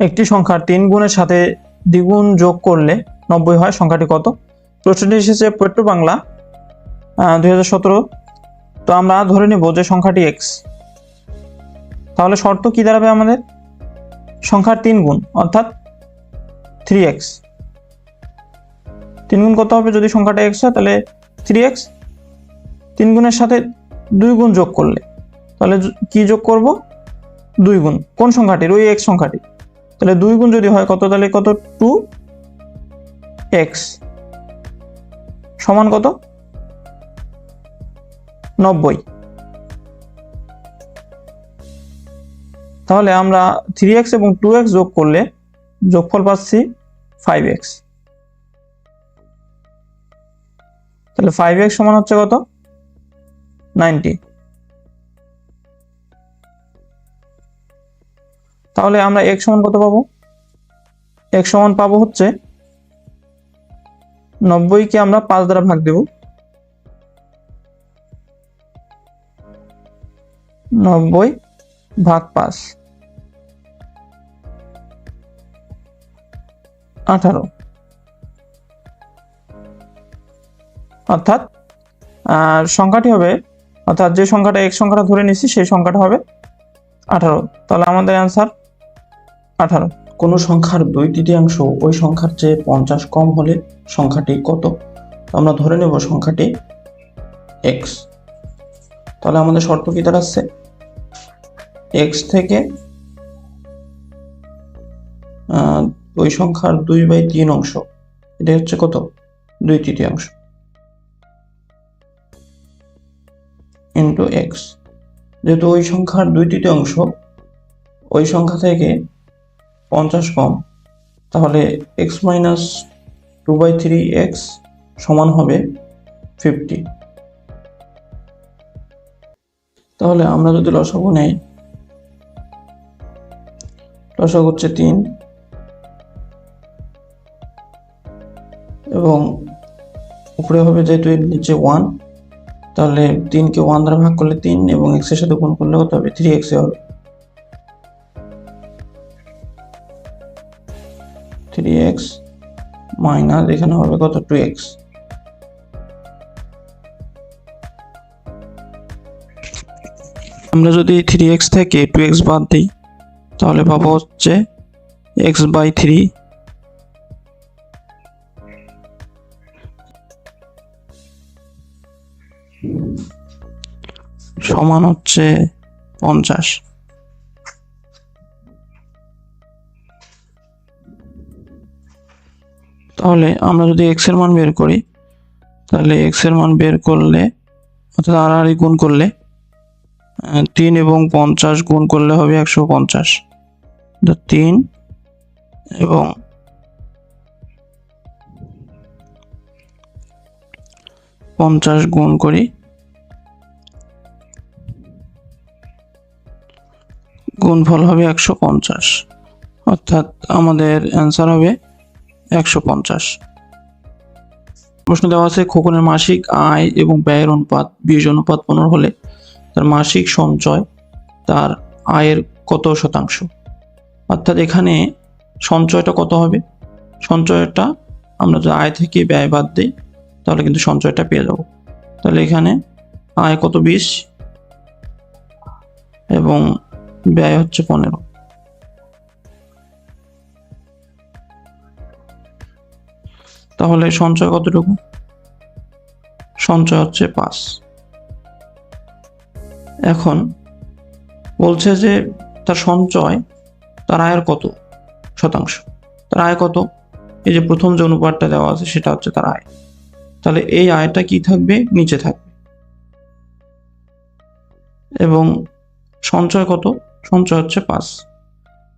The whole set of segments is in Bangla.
একটি সংখ্যার তিন গুণের সাথে দ্বিগুণ যোগ করলে নব্বই হয়, সংখ্যাটি কত? প্রশ্নটি এসেছে পেট্রো বাংলা দুই হাজার সতেরো। তো আমরা ধরে নেব যে সংখ্যাটি এক্স তাহলে শর্ত কি দাঁড়াবে আমাদের? সংখ্যার তিন গুণ, অর্থাৎ থ্রি এক্স তিন গুণ কত হবে যদি সংখ্যাটা এক্স হয়? তাহলে থ্রি এক্স তিন গুণের সাথে দুই গুণ যোগ করলে, তাহলে কি যোগ করব? দুই গুণ। কোন সংখ্যাটির? ওই এক্স সংখ্যাটি তাহলে দুই গুণ যদি হয় কত? তাহলে কত? টু এক্স সমান কত? নব্বই। তাহলে আমরা থ্রি এক্স এবং টু এক্স যোগ করলে যোগফল পাচ্ছি ফাইভ এক্স তাহলে ফাইভ এক্স সমান হচ্ছে কত? নাইনটি তাহলে আমরা এক সমান কত পাবো? এক সমান পাবো হচ্ছে নব্বইকে আমরা পাঁচ দ্বারা ভাগ দেব। নব্বই ভাগ পাঁচ। আঠারো। অর্থাৎ, আর সংখ্যাটি হবে, অর্থাৎ যে সংখ্যাটা এক সংখ্যাটা ধরে নিচ্ছি সেই সংখ্যাটা হবে আঠারো। তাহলে আমাদের অ্যান্সার আঠারো। কোনো সংখ্যার দুই তৃতীয়াংশ ওই সংখ্যার চেয়ে পঞ্চাশ কম হলে সংখ্যাটি কত? আমরা ধরে নেব সংখ্যাটি এক্স তাহলে আমাদের শর্ত কি দাঁড়াচ্ছে এক্স থেকে ওই সংখ্যার দুই বাই তিন অংশ, এটা হচ্ছে কত? দুই তৃতীয়াংশ। ইন্টু এক্স যেহেতু ওই সংখ্যার দুই তৃতীয়াংশ, ওই সংখ্যা থেকে পঞ্চাশ কম, তাহলে X minus two by three X সমান হবে ফিফটি তাহলে আমরা যদি লসাগু নেই, লসাগু হচ্ছে তিন এবং উপরে হবে যেহেতু এর নিচে ওয়ান তাহলে তিনকে ওয়ান দ্বারা ভাগ করলে তিন এবং এক্সের সাথে গুণ করলে কত হবে? থ্রি এক্স হবে। মাইনাস এখানে হবে কত? টু এক্স আমরা যদি থ্রি এক্স থেকে টু এক্স বাদ দিই, তাহলে পাবো হচ্ছে এক্স বাই থ্রি সমান হচ্ছে পঞ্চাশ। তাহলে আমরা যদি এক্সের মান বের করি, তাহলে এক্সের মান বের করলে, অর্থাৎ আড়াআড়ি গুণ করলে তিন এবং পঞ্চাশ গুণ করলে হবে একশো পঞ্চাশ। তিন এবং পঞ্চাশ গুণ করি, গুণফল হবে একশো পঞ্চাশ। অর্থাৎ আমাদের অ্যান্সার হবে একশো পঞ্চাশ। প্রশ্ন দেওয়া আছে, খোকনের মাসিক আয় এবং ব্যয়ের অনুপাত বিশ অনুপাত পনেরো হলে তার মাসিক সঞ্চয় তার আয়ের কত শতাংশ? অর্থাৎ এখানে সঞ্চয়টা কত হবে? সঞ্চয়টা আমরা যদি আয় থেকে ব্যয় বাদ দিই, তাহলে কিন্তু সঞ্চয়টা পেয়ে যাব। তাহলে এখানে আয় কত বিশ এবং ব্যয় হচ্ছে পনেরো। তাহলে সঞ্চয় কতটুকু? সঞ্চয় হচ্ছে পাঁচ। এখন বলছে যে তার সঞ্চয় তার আয়ের কত শতাংশ? তার আয় কত? এই যে প্রথম যে অনুপাতটা দেওয়া আছে সেটা হচ্ছে তার আয়। তাহলে এই আয়টা কি থাকবে? নিচে থাকবে। এবং সঞ্চয় কত? সঞ্চয় হচ্ছে পাঁচ।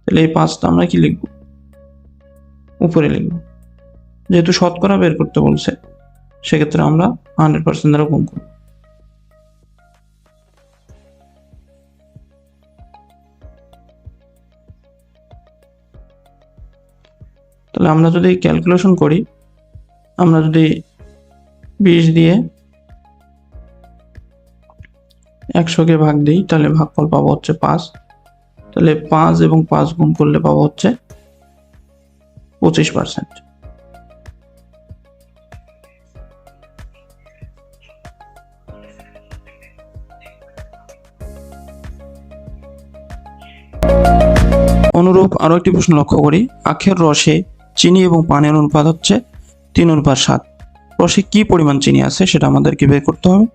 তাহলে এই পাঁচটা আমরা কি লিখব? উপরে লিখব। যেহেতু শতকরা বের করতে বলছে, সেক্ষেত্রে আমরা হান্ড্রেড পার্সেন্ট দ্বারা গুণ করব। তাহলে আমরা যদি ক্যালকুলেশন করি, আমরা যদি বিশ দিয়ে একশোকে ভাগ দিই, তাহলে ভাগফল পাবো হচ্ছে পাঁচ। তাহলে পাঁচ এবং পাঁচ গুণ করলে পাবো হচ্ছে পঁচিশ পার্সেন্ট অনুরূপ আরও একটি প্রশ্ন লক্ষ্য করি। আখের রসে চিনি এবং পানের অনুপাত হচ্ছে তিন অনুপাত সাত। রসে কি পরিমাণ চিনি আছে সেটা আমাদেরকে বের করতে হবে।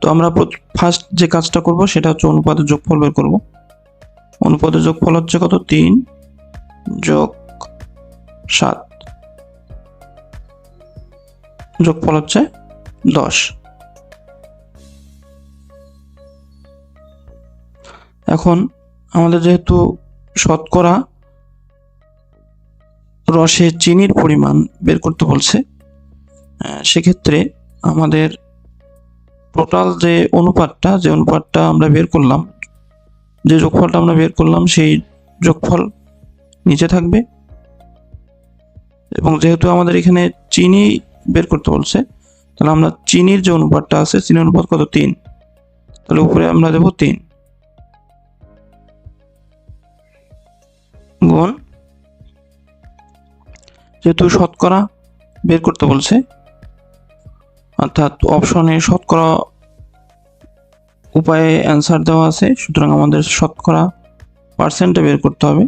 তো আমরা ফার্স্ট যে কাজটা করব সেটা হচ্ছে অনুপাতের যোগফল বের করব। অনুপাতের যোগফল হচ্ছে কত? তিন যোগ সাত। যোগফল হচ্ছে দশ। এখন আমাদের যেহেতু শতকরা রসে চিনির পরিমাণ বের করতে বলছে সেক্ষেত্রে আমাদের টোটাল যে অনুপাতটা যে অনুপাতটা আমরা বের করলাম, যে যোগফলটা আমরা বের করলাম, সেই যোগফল নিচে থাকবে। এবং যেহেতু আমাদের এখানে চিনি বের করতে বলছে, তাহলে আমরা চিনির যে অনুপাতটা আছে, চিনির অনুপাত কত? তিন। তাহলে উপরে আমরা দেবো তিন। গুণ যেহেতু শতকরা বের করতে বলছে, অর্থাৎ অপশনে শতকরা উপায়ে অ্যান্সার দেওয়া আছে, সুতরাং আমাদের শতকরা পার্সেন্টে বের করতে হবে,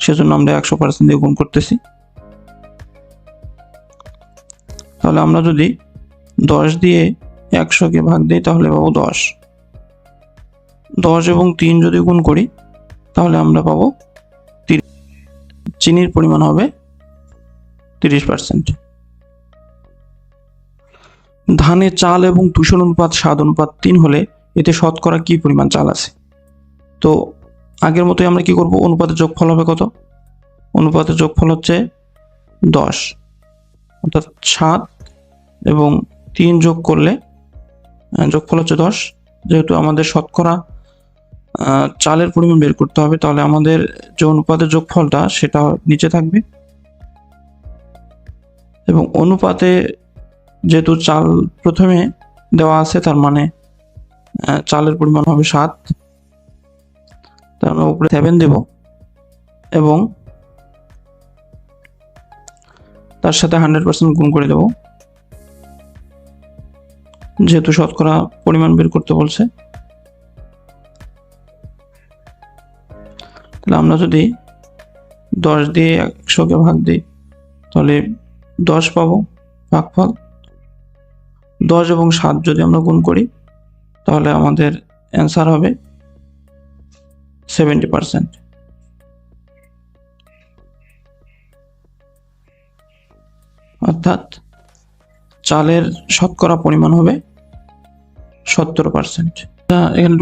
সেজন্য আমরা একশো পার্সেন্ট দিয়ে গুণ করতেছি। তাহলে আমরা যদি দশ দিয়ে একশোকে ভাগ দিই, তাহলে পাবো দশ। দশ এবং তিন যদি গুণ করি, তাহলে আমরা পাবো চিনির পরিমাণ হবে তিরিশ পার্সেন্ট ধানে চাল এবং দূষণ অনুপাত, স্বাদ অনুপাত তিন হলে এতে শতকরা কি পরিমাণ চাল আছে? তো আগের মতোই আমরা কি করব? অনুপাতের যোগফল হবে কত? অনুপাতের যোগফল হচ্ছে দশ। অর্থাৎ সাত এবং তিন যোগ করলে যোগফল হচ্ছে দশ। যেহেতু আমাদের শতকরা চালের পরিমাণ বের করতে হবে, তাহলে আমাদের যে অনুপাতের যোগফলটা সেটা নিচে থাকবে। এবং অনুপাতে যেহেতু চাল প্রথমে দেওয়া আছে, তার মানে চালের পরিমাণ হবে সাত, তার মানে উপরে সেভেন দেব। এবং তার সাথে হান্ড্রেড পার্সেন্ট গুণ করে দেব। যেহেতু শতকরা পরিমাণ বের করতে বলছে। আমরা যদি দশ দিয়ে একশোকে ভাগ দিই, তাহলে দশ পাবো ভাগফল। দশ এবং সাত যদি আমরা গুণ করি, তাহলে আমাদের অ্যান্সার হবে সেভেন্টি পার্সেন্ট অর্থাৎ চালের শতকরা পরিমাণ হবে সত্তর পার্সেন্ট এখানে